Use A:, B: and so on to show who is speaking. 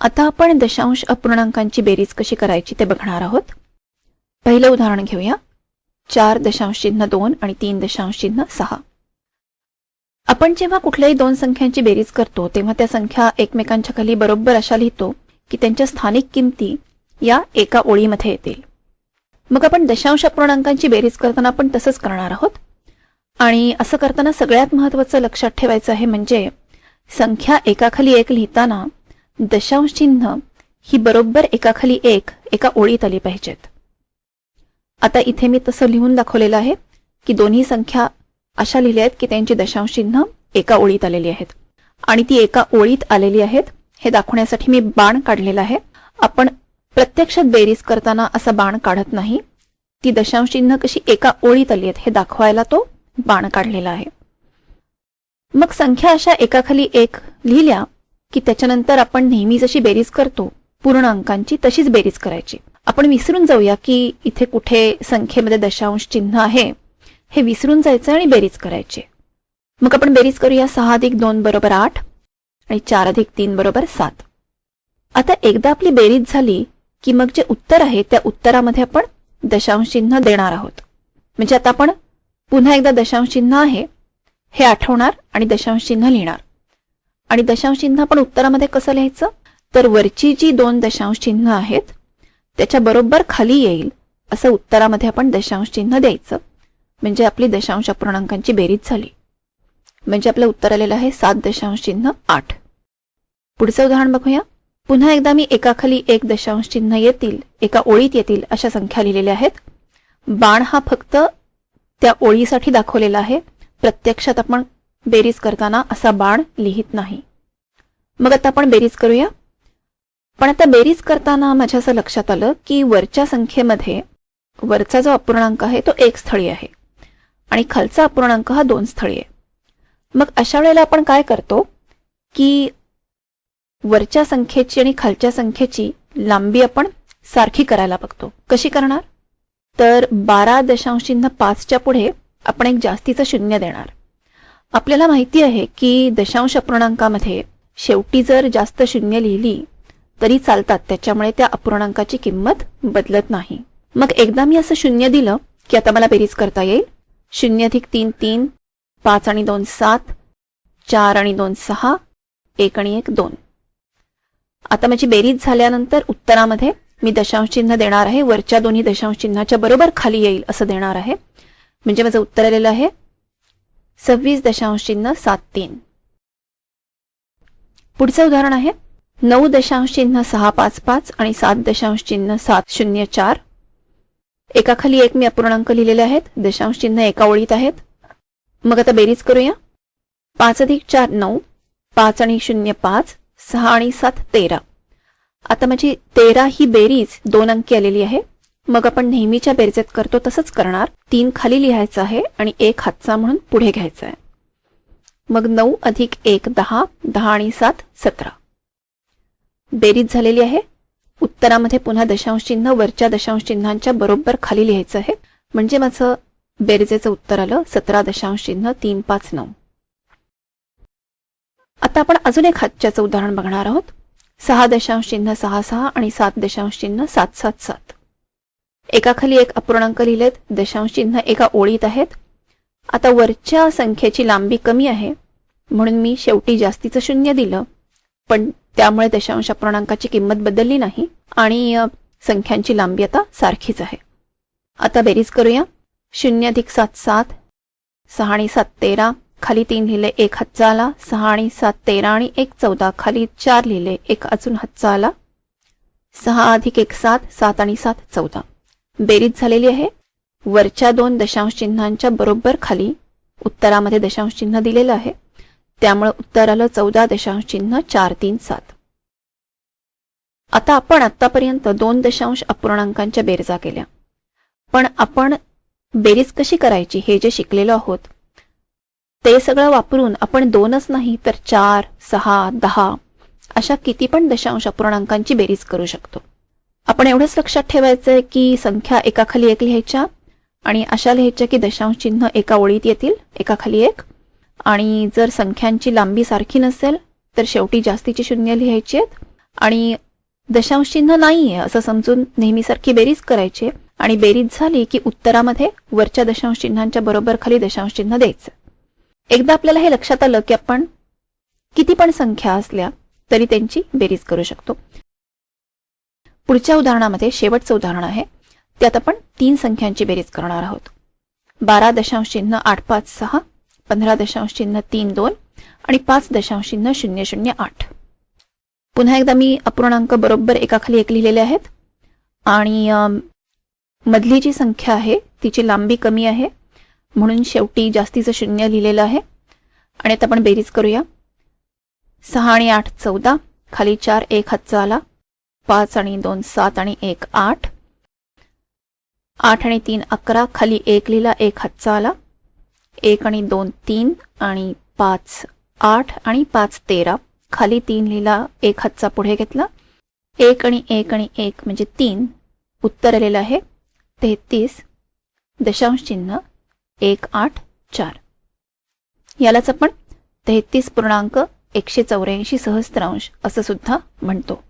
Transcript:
A: आता आपण दशांश अपूर्णांकांची बेरीज कशी करायची ते बघणार आहोत. पहिलं उदाहरण घेऊया. चार दशांश चिन्ह दोन आणि तीन दशांश चिन्ह सहा. आपण जेव्हा कुठल्याही दोन संख्यांची बेरीज करतो तेव्हा त्या संख्या एकमेकांच्या खाली बरोबर अशा लिहितो की त्यांच्या स्थानिक किमती या एका ओळीमध्ये येतील. मग आपण दशांश अपूर्णांकांची बेरीज करताना आपण तसंच करणार आहोत. आणि असं करताना सगळ्यात महत्त्वाचं लक्षात ठेवायचं आहे म्हणजे संख्या एकाखाली एक लिहिताना दशांश चिन्ह ही बरोबर एकाखाली एक एका ओळीत आली पाहिजेत. आता इथे मी तसं लिहून दाखवलेलं आहे की दोन्ही संख्या अशा लिहिल्या आहेत की त्यांची दशांश चिन्ह एका ओळीत आलेली आहेत. आणि ती एका ओळीत आलेली आहेत हे दाखवण्यासाठी मी बाण काढलेला आहे. आपण प्रत्यक्षात बेरीज करताना असा बाण काढत नाही. ती दशांश चिन्ह कशी एका ओळीत आली आहेत हे दाखवायला तो बाण काढलेला आहे. मग संख्या अशा एकाखाली एक लिहिल्या की त्याच्यानंतर आपण नेहमी जशी बेरीज करतो पूर्ण अंकांची तशीच बेरीज करायची. आपण विसरून जाऊया की इथे कुठे संख्येमध्ये दशांश चिन्ह आहे हे विसरून जायचं आणि बेरीज करायची. मग आपण बेरीज करूया सहा अधिक दोन बरोबर आठ आणि चार अधिक तीन बरोबर सात. आता एकदा आपली बेरीज झाली की मग जे उत्तर आहे त्या उत्तरामध्ये आपण दशांश चिन्ह देणार आहोत. म्हणजे आता आपण पुन्हा एकदा दशांश चिन्ह आहे हे आठवणार आणि दशांश चिन्ह लिहिणार. आणि दशांश चिन्ह आपण उत्तरामध्ये कसं लिहायचं? तर वरची जी दोन दशांश चिन्ह आहेत त्याच्या बरोबर खाली येईल असं उत्तरामध्ये आपण दशांश चिन्ह द्यायचं. म्हणजे आपली दशांश अपूर्णांकांची बेरीज झाली. म्हणजे आपलं उत्तर आलेलं आहे सात दशांश चिन्ह आठ. पुढचं उदाहरण बघूया. पुन्हा एकदा मी एकाखाली एक दशांश चिन्ह येतील एका ओळीत येतील अशा संख्या लिहिलेल्या आहेत. बाण हा फक्त त्या ओळीसाठी दाखवलेला आहे. प्रत्यक्षात आपण बेरीज करताना असा बाण लिहित नाही. मग आता आपण बेरीज करूया. पण आता बेरीज करताना माझ्या असं लक्षात आलं की वरच्या संख्येमध्ये वरचा जो अपूर्णांक आहे तो एक स्थळी आहे. आणि खालचा अपूर्णांक हा दोन स्थळी आहे. मग अशा वेळेला आपण काय करतो की वरच्या संख्येची आणि खालच्या संख्येची लांबी आपण सारखी करायला बघतो. कशी करणार? तर बारा दशांश चिन्ह पाचच्या पुढे आपण एक जास्तीचं शून्य देणार. आपल्याला माहिती आहे की दशांश अपूर्णांकामध्ये शेवटी जर जास्त शून्य लिहिली तरी चालतात. त्याच्यामुळे त्या अपूर्णांकाची किंमत बदलत नाही. मग एकदा मी असं शून्य दिलं की आता मला बेरीज करता येईल. शून्य अधिक तीन तीन. पाच आणि दोन सात. चार आणि दोन सहा. एक आणि एक दोन. आता माझी बेरीज झाल्यानंतर उत्तरामध्ये मी दशांश चिन्ह देणार आहे. वरच्या दोन्ही दशांश चिन्हाच्या बरोबर खाली येईल असं देणार आहे. म्हणजे माझं उत्तर आलेलं आहे. सव्वीस दशांश चिन्ह सात तीन. पुढचं उदाहरण आहे. नऊ दशांश चिन्ह सहा पाच पाच आणि सात दशांश चिन्ह सात शून्य चार. एकाखाली एक मी अपूर्णांक लिहिलेले आहेत. दशांश चिन्ह एका ओळीत आहेत. मग आता बेरीज करूया. पाच अधिक चार नऊ. पाच आणि शून्य पाच. सहा आणि सात तेरा. आता माझी तेरा ही बेरीज दोन अंकी आलेली आहे. मग आपण नेहमीच्या बेरजेत करतो तसंच करणार. तीन खाली लिहायचं आहे आणि एक हातचा म्हणून पुढे घ्यायचा आहे. मग नऊ अधिक एक दहा दहा आणि सात सतरा. बेरीज झालेली आहे. उत्तरामध्ये पुन्हा दशांश चिन्ह वरच्या दशांश चिन्हांच्या बरोबर खाली लिहायचं आहे. म्हणजे माझं बेरजेचं उत्तर आलं. सतरा दशांश चिन्ह तीन पाच नऊ. आता आपण अजून एक हातच्याचं उदाहरण बघणार आहोत. सहा दशांश चिन्ह सहा सहा आणि सात दशांश चिन्ह सात सात सात. एकाखाली एक अपूर्णांक लिहिलेत दशांश चिन्ह एका ओळीत आहेत. आता वरच्या संख्येची लांबी कमी आहे म्हणून मी शेवटी जास्तीचं शून्य दिलं. पण त्यामुळे दशांश अपूर्णांकाची किंमत बदलली नाही आणि संख्यांची लांबी आता सारखीच आहे. आता बेरीज करूया. शून्य अधिक सात सात. सहा आणि सात तेरा. खाली तीन लिहिले एक हातचा आला सहा आणि सात तेरा आणि एक चौदा. खाली चार लिहिले एक अजून हातचा आला सहा अधिक एक सात. सात आणि सात चौदा. बेरीज झालेली आहे. वरच्या दोन दशांश चिन्हांच्या बरोबर खाली उत्तरामध्ये दशांश चिन्ह दिलेलं आहे. त्यामुळे उत्तर आलं चौदा दशांश चिन्ह चार तीन सात. आता आपण आतापर्यंत दोन दशांश अपूर्णांकांच्या बेरजा केल्या. पण आपण बेरीज कशी करायची हे जे शिकलेलो आहोत ते सगळं वापरून आपण दोनच नाही तर चार सहा दहा अशा किती पण दशांश अपूर्णांकांची बेरीज करू शकतो. आपण एवढंच लक्षात ठेवायचंय की संख्या एकाखाली एक लिहायच्या आणि अशा लिहायच्या की दशांश चिन्ह एका ओळीत येतील एकाखाली एक. आणि जर संख्यांची लांबी सारखी नसेल तर शेवटी जास्तीची शून्य लिहायची आहेत. आणि दशांश चिन्ह नाहीये असं समजून नेहमीसारखी बेरीज करायची आहे. आणि बेरीज झाली की उत्तरामध्ये वरच्या दशांश चिन्हांच्या बरोबर खाली दशांश चिन्ह द्यायचं. एकदा आपल्याला हे लक्षात आलं की आपण किती पण संख्या असल्या तरी त्यांची बेरीज करू शकतो. पुढच्या उदाहरणामध्ये शेवटचं उदाहरण आहे. त्यात आपण तीन संख्यांची बेरीज करणार आहोत. बारा दशांश चिन्ह आठ पाच सहा पंधरा दशांश चिन्ह तीन दोन आणि पाच दशांश चिन्ह शून्य शून्य आठ. पुन्हा एकदा मी अपूर्णांक बरोबर एकाखाली एक लिहिलेले आहेत. आणि मधली जी संख्या आहे तिची लांबी कमी आहे. म्हणून शेवटी जास्तीचं शून्य लिहिलेलं आहे. आणि आता आपण बेरीज करूया. सहा आणि आठ चौदा खाली चार एक हातचा आला. पाच आणि दोन सात आणि एक आठ. आठ आणि तीन अकरा. खाली एक लिहिला एक हातचा आला एक आणि दोन तीन आणि पाच आठ आणि पाच तेरा. खाली तीन लिहिला एक हातचा पुढे घेतला. एक आणि एक आणि एक म्हणजे तीन. उत्तर आलेलं आहे. तेहतीस. दशांश चिन्ह. एक आठ चार. यालाच आपण तेहतीस पूर्णांक एकशे चौऱ्याऐंशी सहस्त्रांश असं सुद्धा म्हणतो.